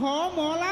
ขอหมอล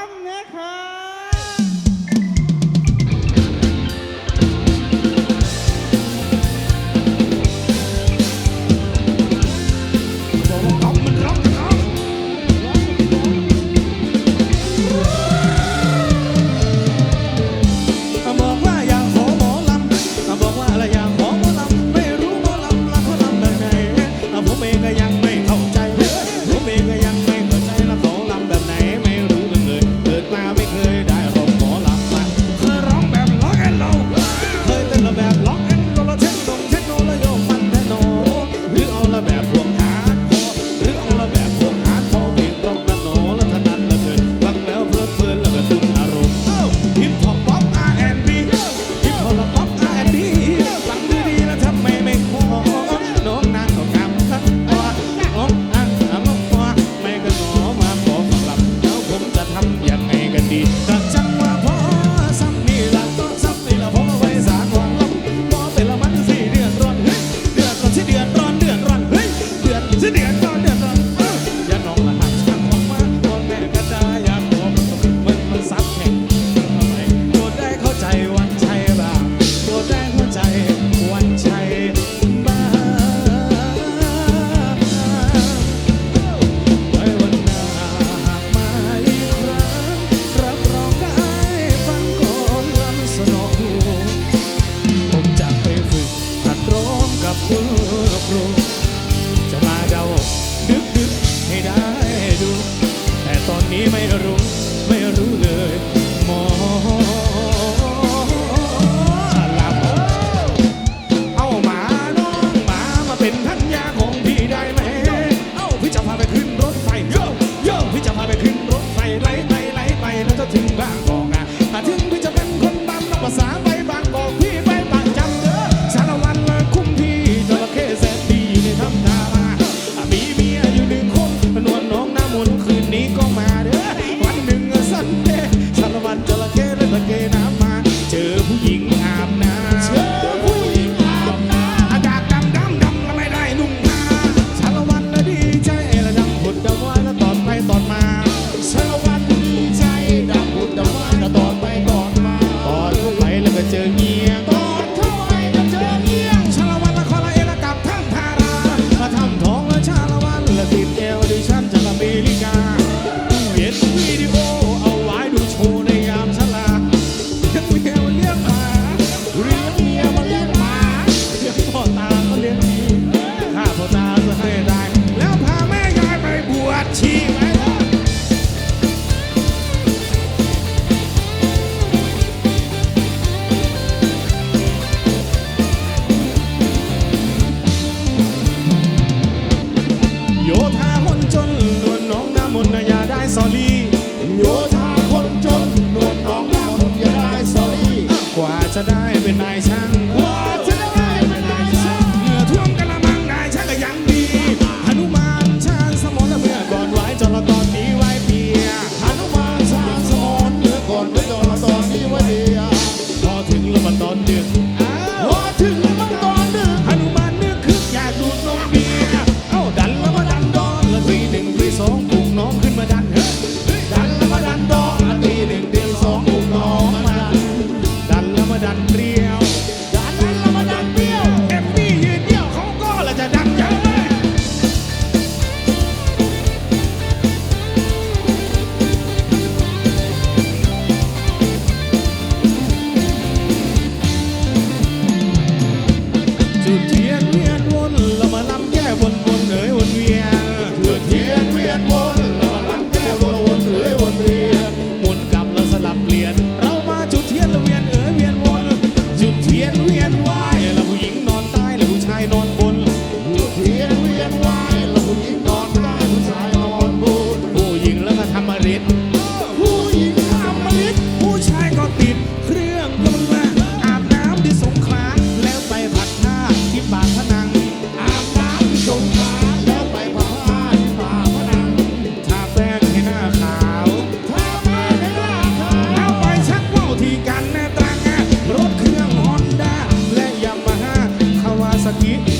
า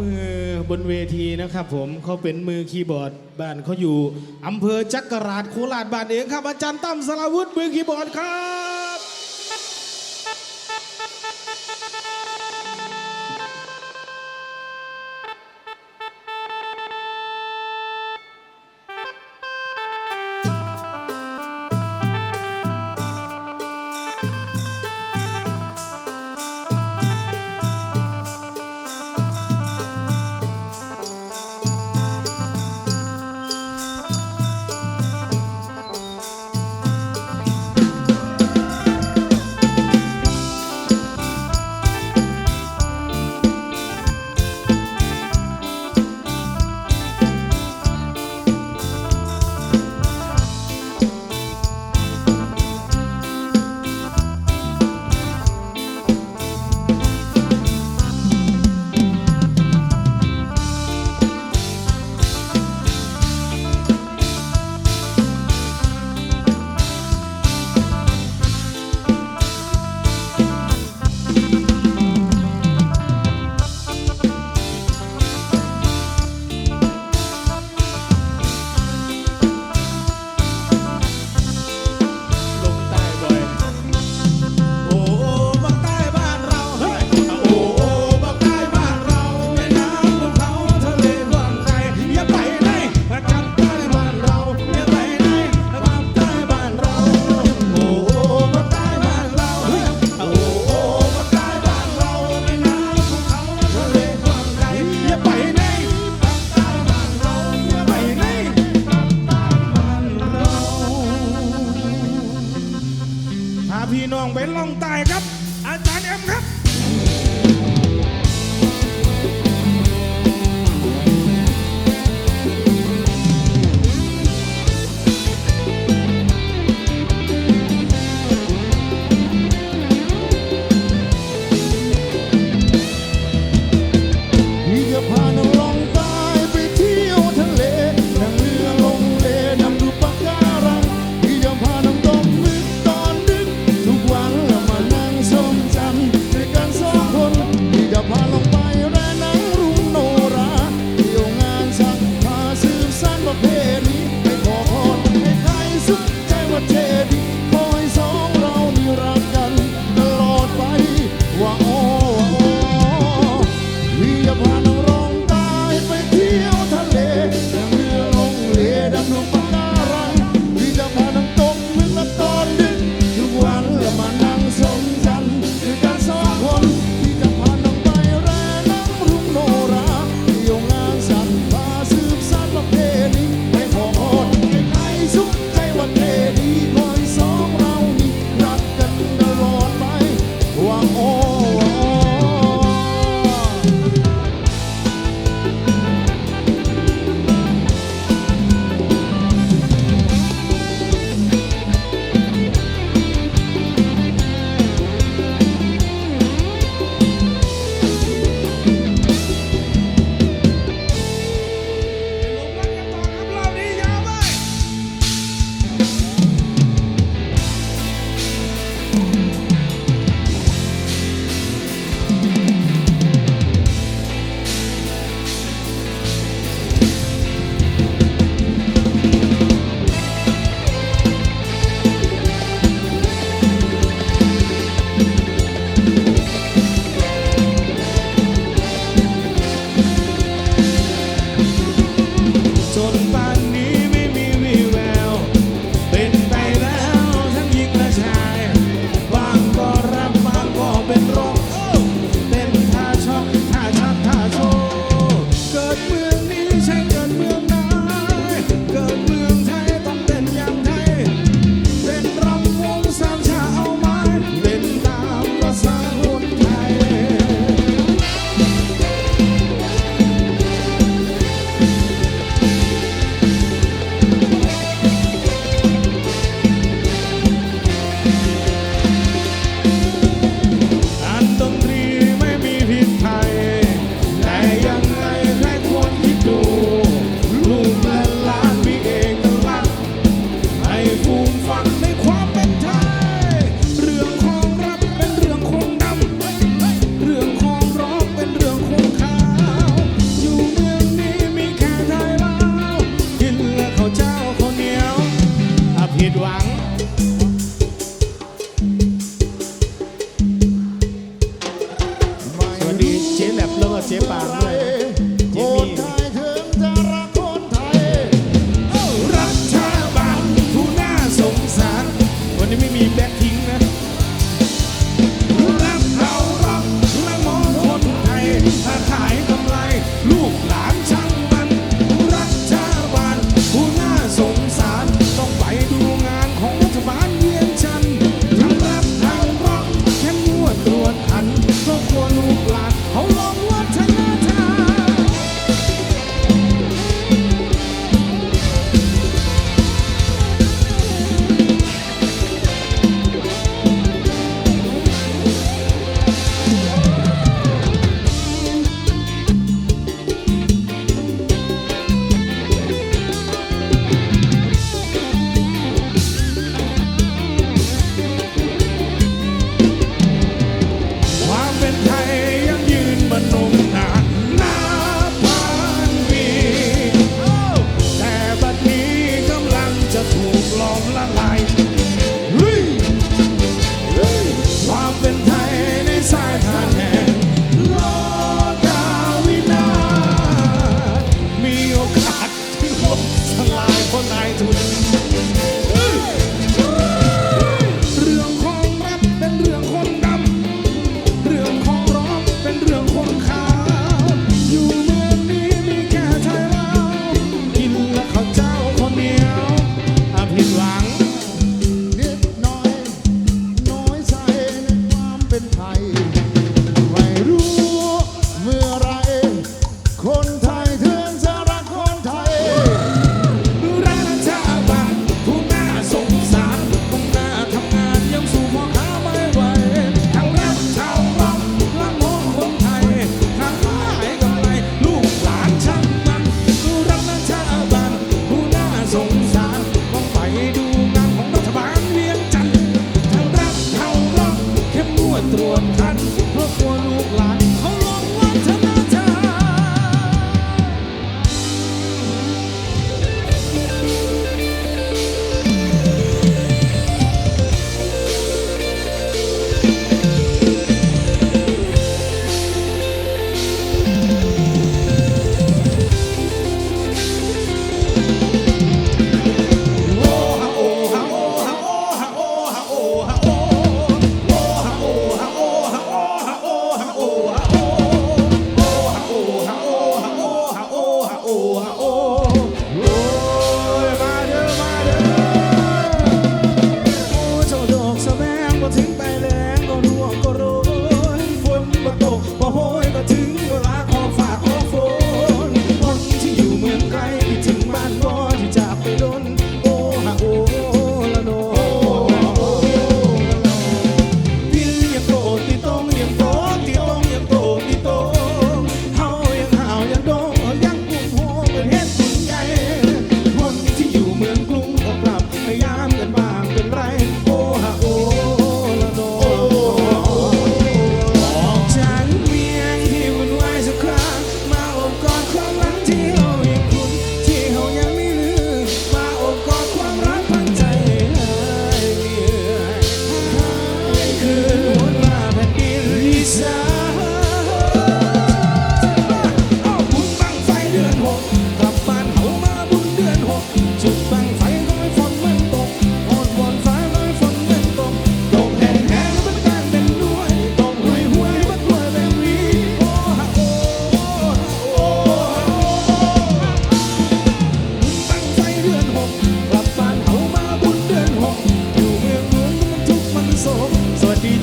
มือบนเวทีนะครับผมเขาเป็นมือคีย์บอร์ดบ้านเขาอยู่อำเภอจักราชโคราชบ้านเองครับอาจารย์ตั้มสลาวุฒิมือคีย์บอร์ดครับ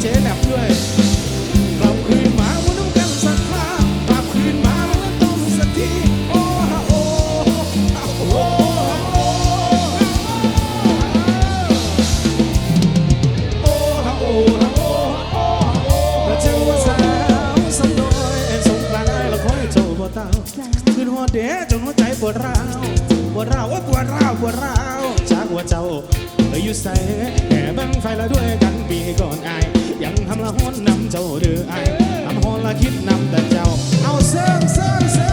เจ๊แหลบด้วยกลับคืนมาวันุ่งกันสักคราปรับคืนมามันก็ต้องสักทีโอ้ฮะโอ้ฮะโอ้ฮะโอ้โอ้ฮะโอ้ฮะโอ้ฮะโอ้ระเจ้าว่าสาวสักหน่อยสงกรานได้ละคอยเจ้าบ่เต้าขึ้นหัวเด้จนหัวใจปวดร้าวปวดร้าวปวดร้าวปวดร้าวจากหัวเจ้าอยู่ใส่แก่บังไฟแล้ด้วยกันปีก่อนอาย ยังทำละหอนนำเจ้าเดือไอทำหอนละคิดนำแต่เจ้า เอาเซิงเซิงเซิง